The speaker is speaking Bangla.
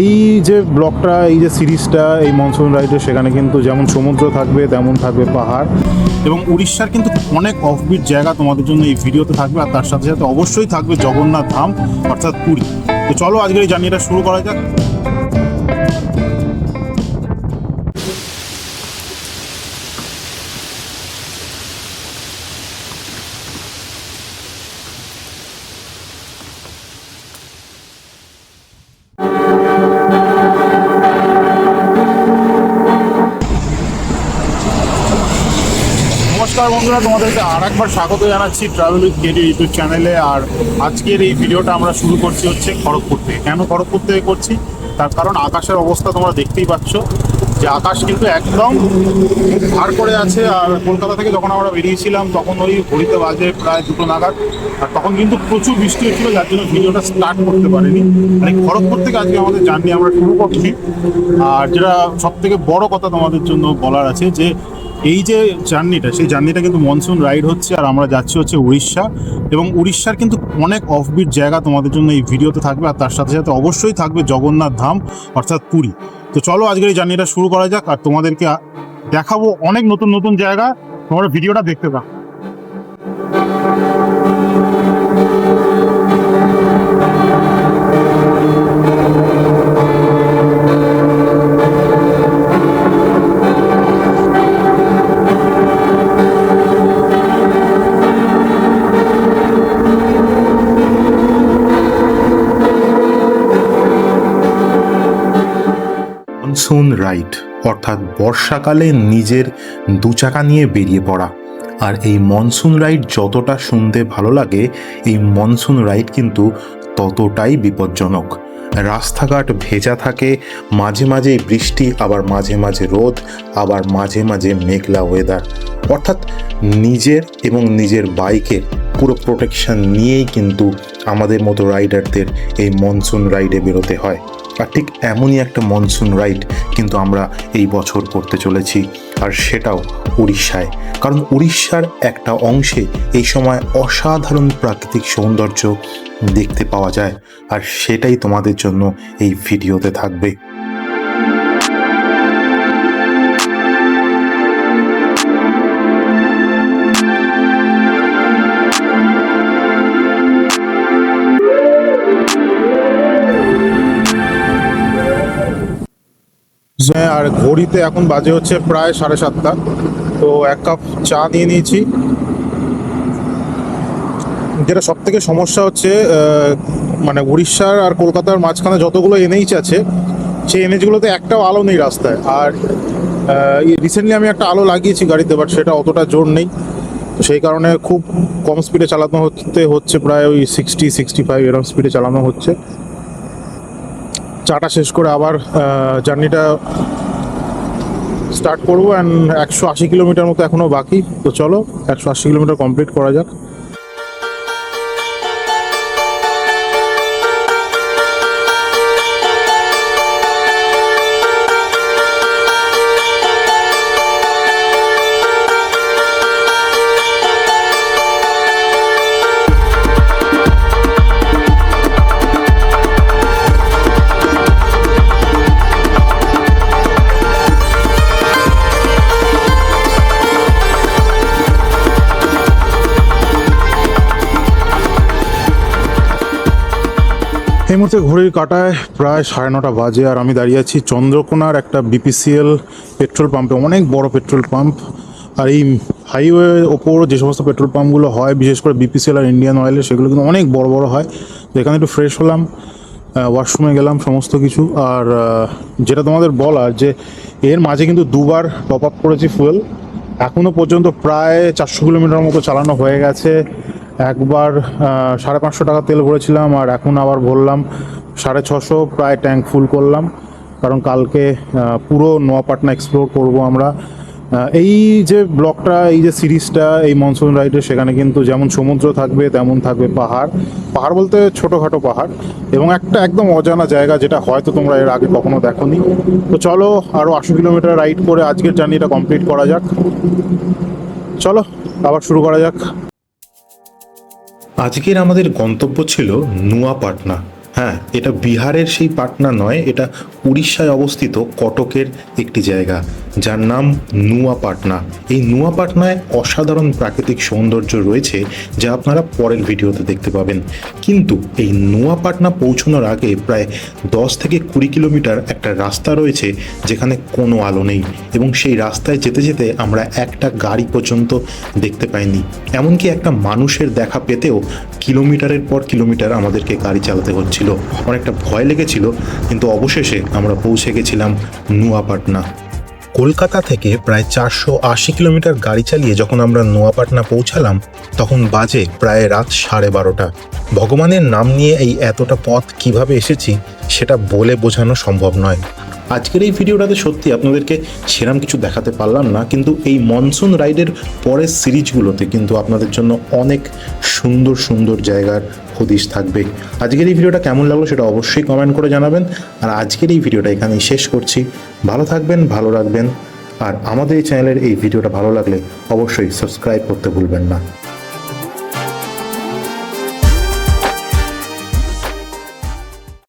এই যে ব্লকটা, এই যে সিরিজটা, এই মনসুন রাইডে সেখানে কিন্তু যেমন সমুদ্র থাকবে, তেমন থাকবে পাহাড়। এবং উড়িষ্যার কিন্তু অনেক অফবিট জায়গা তোমাদের জন্য এই ভিডিওতে থাকবে, আর তার সাথে সাথে অবশ্যই থাকবে জগন্নাথ ধাম, অর্থাৎ পুরী। তো চলো আজকের এই জার্নিটা শুরু করা যাক। নমস্কার বন্ধুরা, তোমাদেরকে আর একবার স্বাগত জানাচ্ছি ট্রাভেল উইথ কেডি ইউটিউব চ্যানেলে আর আজকের এই ভিডিওটা আমরা শুরু করছি হচ্ছে খড়গপুর থেকে। কেন খড়গপুর থেকে করছি? তার কারণ আকাশের অবস্থা তোমরা দেখতেই পাচ্ছ যে আকাশ কিন্তু একদম ভার করে আছে। আর কলকাতা থেকে যখন আমরা বেরিয়েছিলাম, তখন ওই ঘড়িতে বাজে প্রায় দুটো নাগাদ। আর তখন কিন্তু প্রচুর বৃষ্টি হচ্ছিল, যার জন্য ভিডিওটা স্টার্ট করতে পারিনি। মানে খড়গপুর থেকে আজকে আমাদের জার্নি আমরা শুরু করছি। আর যেটা সব থেকে বড় কথা তোমাদের জন্য বলার আছে যে এই যে জার্নিটা, সেই জার্নিটা কিন্তু মনসুন রাইড হচ্ছে আর আমরা যাচ্ছি হচ্ছে উড়িষ্যা। এবং উড়িষ্যার কিন্তু অনেক অফবিট জায়গা তোমাদের জন্য এই ভিডিওতে থাকবে আর তার সাথে সাথে অবশ্যই থাকবে জগন্নাথ ধাম, অর্থাৎ পুরী। তো চলো আজকের এই জার্নিটা শুরু করা যাক আর তোমাদেরকে দেখাবো অনেক নতুন নতুন জায়গা। তোমরা ভিডিওটা দেখতে পাও মনসুন রাইড অর্থাৎ বর্ষাকালে নিজের দু চাকা নিয়ে বেরিয়ে পড়া। আর এই মনসুন রাইড যতটা শুনতে ভালো লাগে, এই মনসুন রাইড কিন্তু ততটাই বিপজ্জনক। রাস্তাঘাট ভেজা থাকে, মাঝে মাঝে বৃষ্টি, আবার মাঝে মাঝে রোদ, আবার মাঝে মাঝে মেঘলা ওয়েদার অর্থাৎ নিজের এবং নিজের বাইকের পুরো প্রোটেকশন নিয়েই কিন্তু আমাদের মতো রাইডারদের এই মনসুন রাইডে বেরোতে হয়। আর ঠিক এমনই একটা মনসুন রাইড কিন্তু আমরা এই বছর করতে চলেছি। আর সেটাও উড়িষ্যায়। কারণ উড়িষ্যার একটা অংশে এই সময় অসাধারণ প্রাকৃতিক সৌন্দর্য দেখতে পাওয়া যায়। আর সেটাই তোমাদের জন্য এই ভিডিওতে থাকবে। আর ঘড়িতে এখন বাজে হচ্ছে প্রায় সাড়ে সাতটা। তো এক কাপ চা নিয়ে নিয়েছি। যেটা সব থেকে সমস্যা হচ্ছে মানে উড়িষ্যার আর কলকাতার মাঝখানে যতগুলো এনএইচ আছে, সেই এনএইচগুলোতে একটাও আলো নেই রাস্তায়। আর রিসেন্টলি আমি একটা আলো লাগিয়েছি গাড়িতে বাট সেটা অতটা জোর নেই। তো সেই কারণে খুব কম স্পিডে চালানো হতে হচ্ছে, প্রায় ওই সিক্সটি সিক্সটি ফাইভ এরকম স্পিডে চালানো হচ্ছে। চাটা শেষ করে আবার জার্নিটা স্টার্ট করব অ্যান্ড একশো আশি কিলোমিটার মতো এখনও বাকি। তো চলো, একশো আশি কিলোমিটার কমপ্লিট করা যাক। মুহূর্তে ঘড়ির কাটায় প্রায় সাড়ে নটা বাজে আর আমি দাঁড়িয়ে আছি চন্দ্রকোনার একটা বিপিসিএল পেট্রোল পাম্পে, অনেক বড় পেট্রোল পাম্প। আর এই হাইওয়ে ওপর যে সমস্ত পেট্রোল পাম্পগুলো হয়, বিশেষ করে বিপিসিএল আর ইন্ডিয়ান অয়েলের সেগুলো কিন্তু অনেক বড় বড় হয়। তো এখানে একটু ফ্রেশ হলাম ওয়াশরুমে গেলাম, সমস্ত কিছু। আর যেটা তোমাদের বলার যে এর মাঝে কিন্তু দুবার টপ আপ করেছি ফুয়েল এখনও পর্যন্ত প্রায় চারশো কিলোমিটার মতো চালানো হয়ে গেছে। একবার সাড়ে পাঁচশো টাকা তেল ভরেছিলাম আর এখন আবার ভরলাম সাড়ে ছশো, প্রায় ট্যাঙ্ক ফুল করলাম। কারণ কালকে পুরো নোয়াপাটনা এক্সপ্লোর করব আমরা। এই যে ব্লকটা এই যে সিরিজটা, এই মনসুন রাইডে সেখানে কিন্তু যেমন সমুদ্র থাকবে, তেমন থাকবে পাহাড়। পাহাড় বলতে ছোটোখাটো পাহাড় এবং একটা একদম অজানা জায়গা যেটা হয়তো তোমরা এর আগে কখনো দেখোনি। তো চলো আরও আশি কিলোমিটার রাইড করে আজকের জার্নিটা কমপ্লিট করা যাক। চলো, আবার শুরু করা যাক। আজকের আমাদের গন্তব্য ছিল নুয়াপাটনা। হ্যাঁ এটা বিহারের সেই পাটনা নয়, এটা উড়িষ্যায় অবস্থিত কটকের একটি জায়গা, যার নাম নুয়াপাটনা এই নুয়াপাটনায় অসাধারণ প্রাকৃতিক সৌন্দর্য রয়েছে, যা আপনারা পরের ভিডিওতে দেখতে পাবেন। কিন্তু এই নুয়াপাটনা পৌঁছানোর আগে প্রায় দশ থেকে কুড়ি কিলোমিটার একটা রাস্তা রয়েছে, যেখানে কোনো আলো নেই, এবং সেই রাস্তায় যেতে যেতে আমরা একটা গাড়ি পর্যন্ত দেখতে পাইনি। এমনকি একটা মানুষের দেখা পেতেও কিলোমিটারের পর কিলোমিটার আমাদেরকে গাড়ি চালাতে হচ্ছিল। অনেকটা ভয় লেগেছিল, কিন্তু অবশেষে আমরা পৌঁছে গেছিলাম নুয়াপাটনা। কলকাতা থেকে প্রায় চারশো আশি কিলোমিটার গাড়ি চালিয়ে যখন আমরা নোয়াপাটনা পৌঁছালাম, তখন বাজে প্রায় রাত সাড়ে বারোটা। ভগবানের নাম নিয়ে এই এতটা পথ কীভাবে এসেছি, সেটা বলে বোঝানো সম্ভব নয়। আজকের এই ভিডিওটাতে সত্যি আপনাদেরকে সেরাম কিছু দেখাতে পারলাম না, কিন্তু এই মনসুন রাইডের পরের সিরিজগুলোতে কিন্তু আপনাদের জন্য অনেক সুন্দর সুন্দর জায়গার হদিশ থাকবে। আজকের এই ভিডিওটা কেমন লাগল সেটা অবশ্যই কমেন্ট করে জানাবেন। আর আজকের এই ভিডিওটা এখানেই শেষ করছি। ভালো থাকবেন, ভালো রাখবেন। আর আমাদের এই চ্যানেলের এই ভিডিওটা ভালো লাগলে অবশ্যই সাবস্ক্রাইব করতে ভুলবেন না।